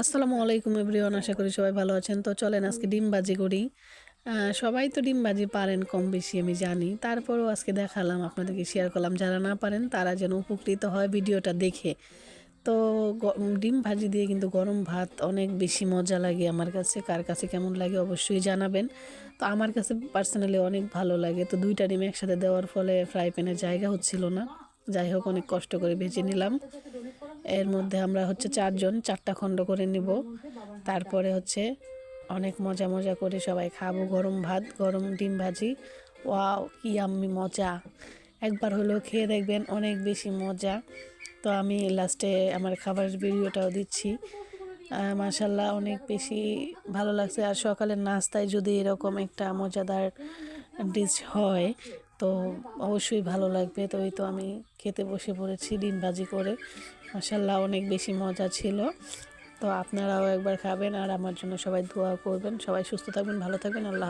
আসসালামু আলাইকুম এভরিওয়ান, আশা করি সবাই ভালো আছেন। তো চলেন আজকে ডিম বাজি করি। সবাই তো ডিম বাজি পারেন কম বেশি, আমি জানি। তারপরেও আজকে দেখালাম, আপনাদেরকে শেয়ার করলাম, যারা না পারেন তারা যেন উপকৃত হয় ভিডিওটা দেখে। তো ডিম ভাজি দিয়ে কিন্তু গরম ভাত অনেক বেশি মজা লাগে আমার কাছে। কার কাছে কেমন লাগে অবশ্যই জানাবেন। তো আমার কাছে পার্সোনালি অনেক ভালো লাগে। তো দুইটা ডিম একসাথে দেওয়ার ফলে ফ্রাই প্যানে জায়গা হচ্ছিল না। যাই হোক, অনেক কষ্ট করে ভেজে নিলাম। এর মধ্যে আমরা হচ্ছে চারজন, চারটা খণ্ড করে নিব। তারপরে হচ্ছে অনেক মজা মজা করে সবাই খাব। গরম ভাত, গরম ডিম ভাজি। ওয়াও, কি আম্মি মজা। একবার হলেও খেয়ে দেখবেন অনেক বেশি মজা। তো আমি লাস্টে আমার খাবারের ভিডিওটাও দিচ্ছি। মাশাল্লাহ অনেক বেশি ভালো লাগছে। আর সকালের নাস্তায় যদি এরকম একটা মজাদার ডিশ হয় তো অবশ্যই ভালো লাগবে। তো এই তো আমি খেতে বসে পড়েছি ডিম ভাজি করে। মাসাল্লাহ অনেক বেশি মজা ছিল। তো আপনারাও একবার খাবেন আর আমার জন্য সবাই দোয়া করবেন। সবাই সুস্থ থাকবেন, ভালো থাকবেন। আল্লাহ